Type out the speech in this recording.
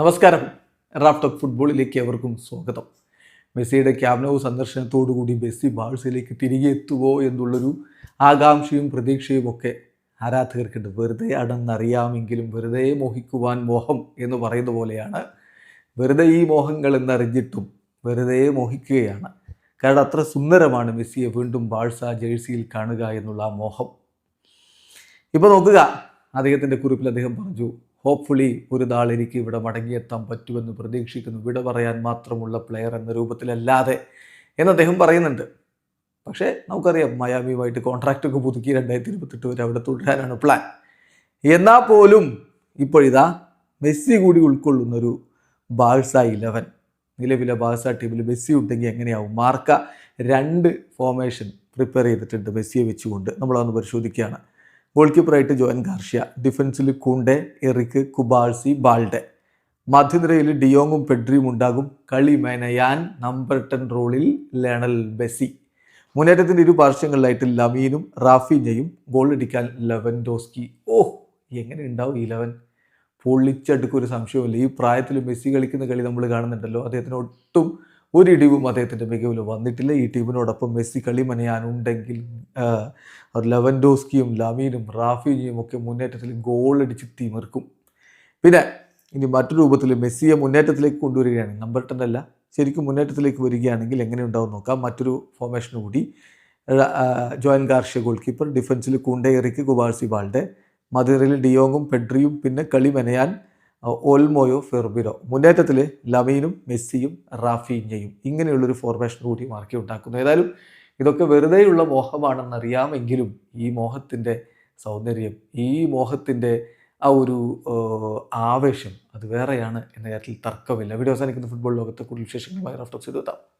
നമസ്കാരം. റാഫ്റ്റോക്ക് ഫുട്ബോളിലേക്ക് എവർക്കും സ്വാഗതം. മെസ്സിയുടെ ക്യാബ്നോ സന്ദർശനത്തോടുകൂടി മെസ്സി ബാഴ്സയിലേക്ക് തിരികെ എത്തുമോ എന്നുള്ളൊരു ആകാംക്ഷയും പ്രതീക്ഷയും ഒക്കെ ആരാധകർക്കുണ്ട്. വെറുതെ അടന്നറിയാമെങ്കിലും വെറുതെ മോഹിക്കുവാൻ മോഹം എന്ന് പറയുന്ന പോലെയാണ്. വെറുതെ ഈ മോഹങ്ങൾ എന്നറിഞ്ഞിട്ടും വെറുതെ മോഹിക്കുകയാണ്. കാരണം അത്ര സുന്ദരമാണ് മെസ്സിയെ വീണ്ടും ബാഴ്സ ജേഴ്സിയിൽ കാണുക എന്നുള്ള മോഹം. ഇപ്പോൾ നോക്കുക. അദ്ദേഹത്തിന്റെ കുറിപ്പിൽ അദ്ദേഹം പറഞ്ഞു ഹോപ്പ്ഫുള്ളി ഒരു നാൾ എനിക്ക് ഇവിടെ മടങ്ങിയെത്താൻ പറ്റുമെന്ന് പ്രതീക്ഷിക്കുന്നു. വിട പറയാൻ മാത്രമുള്ള പ്ലെയർ എന്ന രൂപത്തിലല്ലാതെ എന്ന് അദ്ദേഹം പറയുന്നുണ്ട്. പക്ഷേ നമുക്കറിയാം മയാമിയുമായിട്ട് കോൺട്രാക്റ്റൊക്കെ പുതുക്കി രണ്ടായിരത്തി ഇരുപത്തെട്ട് വരെ അവിടെ തുടരാനാണ് പ്ലാൻ എന്നാൽ പോലും ഇപ്പോഴിതാ മെസ്സി കൂടി ഉൾക്കൊള്ളുന്നൊരു ബാഴ്സ ഇലവൻ നിലവിലെ ബാഴ്സ ടീമിൽ മെസ്സി ഉണ്ടെങ്കിൽ എങ്ങനെയാവും? മാർക്ക രണ്ട് ഫോർമേഷൻ പ്രിപ്പയർ ചെയ്തിട്ടുണ്ട് മെസ്സിയെ വെച്ചുകൊണ്ട്. നമ്മളതൊന്ന് പരിശോധിക്കുകയാണ്. ഗോൾ കീപ്പറായിട്ട് ജോയൻ ഗാർഷ്യ ഡിഫൻസിൽ കൂണ്ടെ എറിക്ക് കുബാൾസി ബാൾഡെ മധ്യനിരയിൽ ഡിയോങ്ങും പെഡ്രിയും ഉണ്ടാകും. കളി മെനയാൻ നമ്പർ ടെൻ റോളിൽ ലേണൽ ബെസി മുന്നേറ്റത്തിന്റെ ഇരു പാർശ്വങ്ങളിലായിട്ട് ലമീനും റാഫിനെയും ഗോൾ അടിക്കാൻ ലെവൻഡോസ്കി. ഓ എങ്ങനെ ഉണ്ടാവും ഈ ലെവൻ പൊള്ളിച്ചടുക്കൊരു സംശയമില്ല ഈ പ്രായത്തിൽ മെസ്സി കളിക്കുന്ന കളി നമ്മൾ കാണുന്നുണ്ടല്ലോ. അദ്ദേഹത്തിന് ഒട്ടും ഒരു അദ്ദേഹത്തിന്റെ മികവിൽ വന്നിട്ടില്ല. ഈ ടീമിനോടൊപ്പം മെസ്സി കളിമനയാനുണ്ടെങ്കിൽ ലെവൻഡോസ്കിയും ലമീനും റാഫിനിയും ഒക്കെ മുന്നേറ്റത്തിൽ ഗോളടിച്ച് തിമിർക്കും. പിന്നെ ഇനി മറ്റു രൂപത്തിൽ മെസ്സിയെ മുന്നേറ്റത്തിലേക്ക് കൊണ്ടുവരികയാണെങ്കിൽ നമ്പർ ടെൻ അല്ല ശരിക്കും മുന്നേറ്റത്തിലേക്ക് വരികയാണെങ്കിൽ എങ്ങനെ ഉണ്ടാവും നോക്കാം. മറ്റൊരു ഫോർമേഷൻ കൂടി. ജോയൻ ഗാർഷ്യ ഗോൾ കീപ്പർ ഡിഫൻസിൽ കുണ്ടേറിക്ക് കുബാർസി ബാൾഡെ മധുരയിൽ ഡിയോങ്ങും പെഡ്രിയും പിന്നെ കളി മെനയാൻ ഓൽമോയോ ഫെർബിനോ. മുന്നേറ്റത്തിൽ ലമീനും മെസ്സിയും റാഫീഞ്ഞയും ഇങ്ങനെയുള്ളൊരു ഫോർമേഷൻ കൂടി മാർക്കി ഉണ്ടാക്കുന്നു. ഏതായാലും ഇതൊക്കെ വെറുതെയുള്ള മോഹമാണെന്നറിയാമെങ്കിലും ഈ മോഹത്തിന്റെ സൗന്ദര്യം ഈ മോഹത്തിന്റെ ആ ഒരു ആവേശം അത് വേറെയാണ് എന്ന കാര്യത്തിൽ തർക്കമില്ല. വീഡിയോ അവസാനിക്കുന്ന. ഫുട്ബോൾ ലോകത്തെ കൂടുതൽ വിശേഷങ്ങളുമായി റഫ്റ്റോക്സ് എഴുതാം